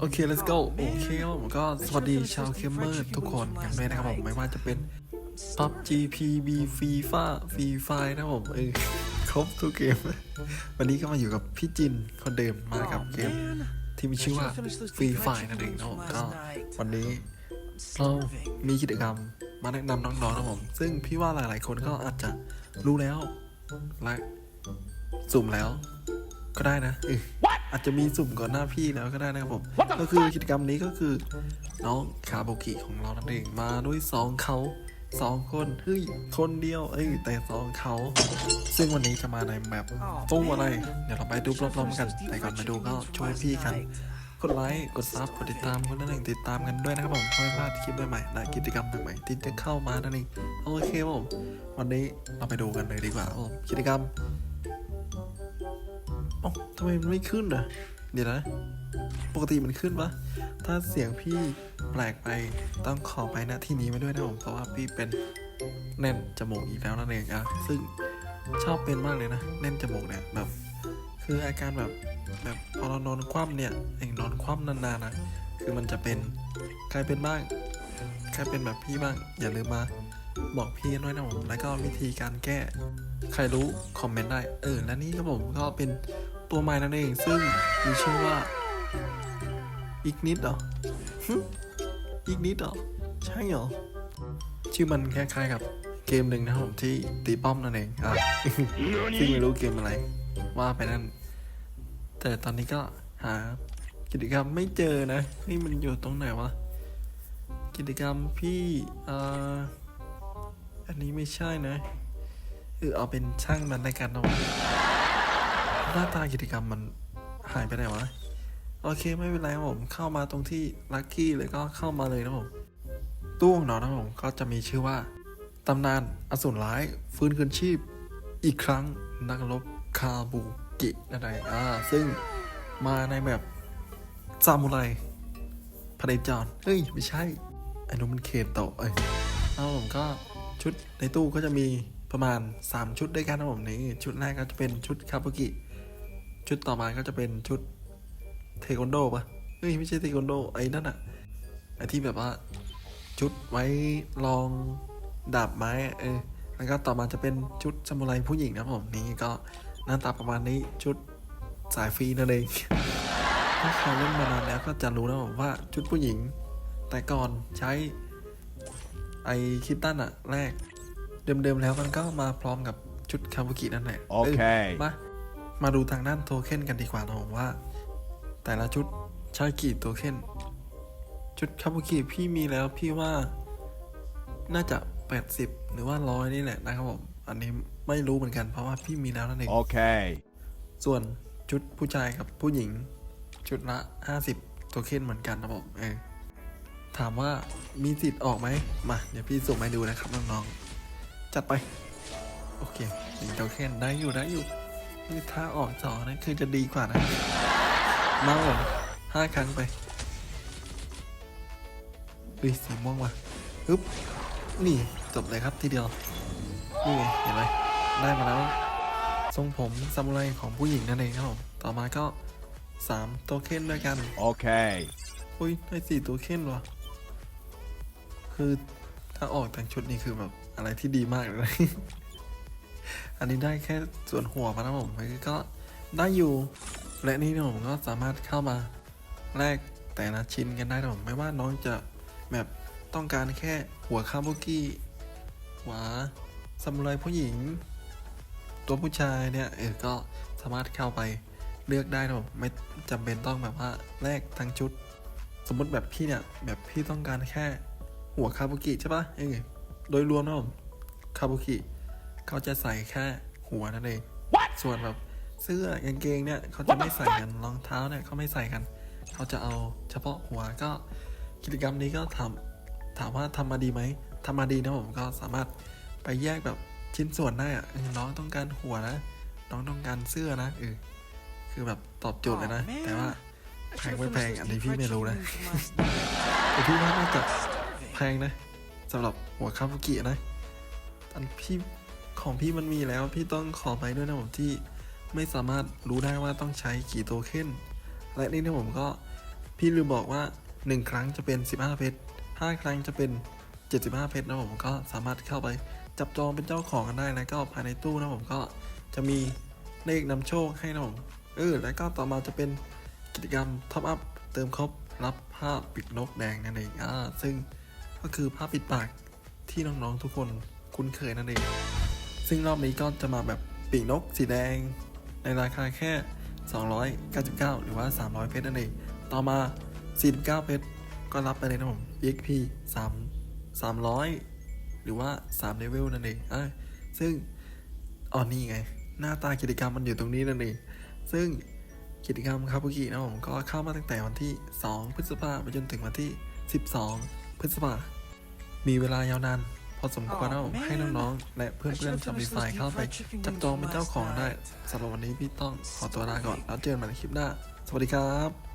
โอเค let's go โอเคครับผมก็สวัสดีชาวเคมเมอร์ทุกคนกันด้วยนะครับผมไม่ว่าจะเป็น PUBG PB FIFA Free Fire นะครับผมเออครบทุกเกม วันนี้ก็มาอยู่กับพี่จินคนเดิมมากับเกม ที่มีชื่อว่า Free Fire นั่นเองนะครับผมก็วันนี้เรามีกิจกรรมมาแนะนำน้องๆนะครับผม ซึ่งพี่ว่าหลายๆคนก็อาจจะรู้แล้วและสุ่มแล้ว ก็ได้นะเอออาจจะมีสุ่มก่อนหน้าพี่แล้วก็ได้นะครับผม ก็คือกิจกรรมนี้ก็คือ น้องคาโบกิของเรานั่นเองมาด้วยสองเขาสองคนเฮ้ยคนเดียวเอ้ยแต่สองเขา ซึ่งวันนี้จะมาในแบบตู้อะไร เดี๋ยวเราไปดูพร้อมๆกัน แต่ก่อนมาดูก็ช่วยพี่กันกดไลค์กดซับกดติดตามคนนั่นเองติดตามกันด้วยนะครับผมเพื่อไม่พลาดคลิปใหม่ๆและกิจกรรมใหม่ๆที่จะเข้ามานั่นเองโอเคครับผมวันนี้เราไปดูกันเลยดีกว่าครับผมกิจกรรม เอ๋อทำไมมันไม่ขึ้นอะ เดี๋ยวนะ ปกติมันขึ้นปะถ้าเสียงพี่แปลกไปต้องขอไปณที่นี้ไว้ด้วยนะผม เพราะว่าพี่เป็นแน่นจมูกอีกแล้วนั่นเองอะ ซึ่งชอบเป็นมากเลยนะ แน่นจมูกเนี่ยแบบ คืออาการแบบแบบพอเรานอนคว่ำเนี่ยเองนอนคว่ำนานๆนะคือมันจะเป็นใครเป็นบ้างใครเป็นแบบพี่บ้าง อย่าลืมมาบอกพี่นด้วยนะผมแล้วก็วิธีการแก้ ใครรู้ คอมเมนต์ได้ เออ และนี่ก็ผมก็เป็น ตัวใหม่นั่นเองซึ่งมีชื่อว่า อีกนิดเหรออีกนิดเหรอใช่เหรอชื่อมันคล้ายๆกับเกมหนึ่งนะครับผมที่ตีป้อมนั่นเองอะซึ่งไม่รู้เกมอะไร ว่าไปนั่น แต่ตอนนี้ก็หากิจกรรมไม่เจอนะนี่มันอยู่ตรงไหนวะกิจกรรมพี่อ่อันนี้ไม่ใช่นะเออเอาเป็นช่างมันในการเอา หน้าตากิจกรรมมันหายไปไหนวะ โอเคไม่เป็นไรครับผมเข้ามาตรงที่ลัคกี้เลยก็เข้ามาเลยนะผมตู้ของเรานะผมก็จะมีชื่อว่าตำนานอสูรร้ายฟื้นคืนชีพ อีกครั้งนักรบคาบุกินั่นเองอ่าซึ่งมาในแบบซามูไรพเนจรเฮ้ย ไม่ใช่อันนู้นมันเคนโตะเอ้ยแล้วผมก็ชุดในตู้ก็จะมีประมาณ 3 ชุดด้วยกันนะผมนี่ชุดแรกก็จะเป็นชุดคาบุกิ ชุดต่อมาก็จะเป็นชุดเทควันโดปะเฮ้ยไม่ใช่เทควันโดไอ้นั่นอะไอ้ที่แบบว่าชุดไว้ลองดาบไม้อะเออแล้วก็ต่อมาจะเป็นชุดซามูไรผู้หญิงนะครับผมนี่ก็หน้าตาประมาณนี้ชุดสายฟรีนั่นเองถ้าใครเล่นมานานแล้วก็จะรู้นะผมว่าชุดผู้หญิง แต่ก่อนใช้ไอคิตตันอะแรก เดิมๆแล้วมันก็มาพร้อมกับชุดคาบุกินั่นแหละโอเคมา มาดูทางด้านโทเค็นกันดีกว่านะผมว่า แต่ละชุดใช้กี่โทเค็นชุดคาบุกิพี่มีแล้วพี่ว่าน่าจะ 80 หรือว่าร้อยนี่แหละนะครับผม อันนี้ไม่รู้เหมือนกันเพราะว่าพี่มีแล้วนั่นเอง Okay. ส่วนชุดผู้ชายกับผู้หญิง ชุดละ 50 โทเค็นเหมือนกันนะผมเออถามว่ามีสิทธิ์ออกไหมมา เดี๋ยวพี่ส่งมาให้ดูนะครับน้องๆ จัดไป โอเคหนึ่งโทเค็นได้อยู่ได้อยู่ นี่ถ้าออกจอนะคือจะดีกว่านะมาผมห้าครั้งไปอุ้ยสีม่วงว่ะฮึบนี่จบเลยครับทีเดียวนี่ไงเห็นไหมได้มาแล้วทรงผมซามูไรของผู้หญิงนั่นเองครับผมต่อมาก็3โทเค็นด้วยกัน Okay. อุ้ยได้สี่โทเค็นว่ะคือถ้าออกแต่งชุดนี้คือแบบอะไรที่ดีมากเลยนะ อันนี้ได้แค่ส่วนหัวมานะผมก็ได้อยู่ และนี่นะผมก็สามารถเข้ามาแลกแต่ละชิ้นกันได้นะผมไม่ว่าน้องจะแบบต้องการแค่หัวคาบุกิหัวซามูไรผู้หญิง ตัวผู้ชายเนี่ยเออก็สามารถเข้าไปเลือกได้นะผมไม่จำเป็นต้องแบบว่าแลกทั้งชุด สมมติแบบพี่เนี่ยแบบพี่ต้องการแค่หัวคาบุกิใช่ปะเออโดยรวมนะผมคาบุกิ เขาจะใส่แค่หัวนั่นเองส่วนแบบเสื้อกางเกงเนี่ยเขาจะไม่ใส่กันรองเท้าเนี่ยเขาไม่ใส่กัน เขาจะเอาเฉพาะหัวก็กิจกรรมนี้ก็ทำถามว่าทำมาดีไหมทำมาดีนะผมก็สามารถไปแยกแบบชิ้นส่วนได้อะเออน้องต้องการหัวนะน้องต้องการเสื้อนะเออคือแบบตอบโจทย์เลยนะ แต่ว่าแพงไม่แพงอันนี้พี่ไม่รู้นะแต่พี่ว่าน่าจะแพงนะสำหรับหัวคาบุกินะอันพี่ ของพี่มันมีแล้วพี่ต้องขอไปด้วยนะผมที่ไม่สามารถรู้ได้ว่าต้องใช้กี่โทเค็นและนี่นะผมก็พี่ลืมบอกว่า 1 ครั้งจะเป็น 15 เพชร5ครั้งจะเป็น 75 เพชรนะผมก็สามารถเข้าไปจับจองเป็นเจ้าของกันได้แล้วก็ภายในตู้นะผมก็จะมีเลขนำโชคให้นะผมเออแล้วก็ต่อมาจะเป็นกิจกรรมท็อปอัพเติมครบรับผ้าปิดนกแดงนั่นเองอ่าซึ่งก็คือผ้าปิดปากที่น้องๆทุกคนคุ้นเคยนั่นเอง ซึ่งรอบนี้ก็จะมาแบบปีกนกสีแดง ในราคาแค่ 299 หรือว่า 300 เพชรนั่นเอง ต่อมา 49 เพชรก็รับไปเลยนะผม EXP 3 300 หรือว่า3เลเวลนั่นเองอะซึ่งอ๋อนี่ไง หน้าตากิจกรรมมันอยู่ตรงนี้นั่นเอง ซึ่งกิจกรรมคาบุกินะผมก็เข้ามาตั้งแต่วันที่ 2 พฤษภาไปจนถึงวันที่ 12 พฤษภามีเวลายาวนาน พอสมควรนะผมให้น้องๆ และเพื่อนๆชาวมีไฟเข้าไป จับจองเป็นเจ้าของได้สำหรับวันนี้พี่ต้องขอตัวลาก่อน แล้วเจอกันใหม่ในคลิปหน้า สวัสดีครับ